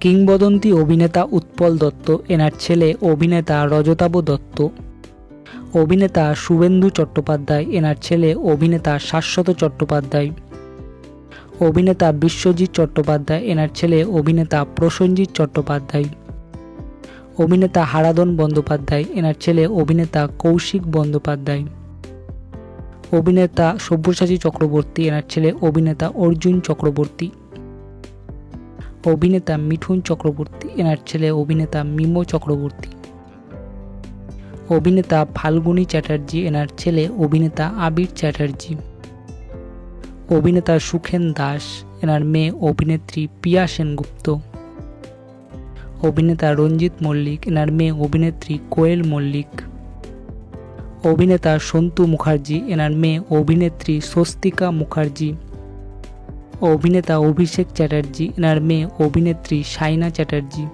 কিংবদন্তি অভিনেতা উৎপল দত্ত, এনার ছেলে অভিনেতা রজতাভ দত্ত। অভিনেতা শুভেন্দু চট্টোপাধ্যায়, এনার ছেলে অভিনেতা শাশ্বত চট্টোপাধ্যায়। অভিনেতা বিশ্বজিৎ চট্টোপাধ্যায়, এনার ছেলে অভিনেতা প্রসেনজিৎ চট্টোপাধ্যায়। অভিনেতা হারাদন বন্দ্যোপাধ্যায়, এনার ছেলে অভিনেতা কৌশিক বন্দ্যোপাধ্যায়। অভিনেতা সব্যসাচী চক্রবর্তী, এনার ছেলে অভিনেতা অর্জুন চক্রবর্তী। অভিনেতা মিঠুন চক্রবর্তী, এনার ছেলে অভিনেতা মিমো চক্রবর্তী। অভিনেতা ফাল্গুনী চ্যাটার্জি, এনার ছেলে অভিনেতা আবির চ্যাটার্জি। অভিনেতা সুখেন দাস, এনার মেয়ে অভিনেত্রী পিয়া সেনগুপ্ত। অভিনেতা রঞ্জিত মল্লিক, এনার মেয়ে অভিনেত্রী কোয়েল মল্লিক। অভিনেতা সন্তু মুখার্জি, এনার মেয়ে অভিনেত্রী স্বস্তিকা মুখার্জি। অভিনেতা অভিষেক চ্যাটার্জি এনার মেয়ে অভিনেত্রী সাইনা চ্যাটার্জি।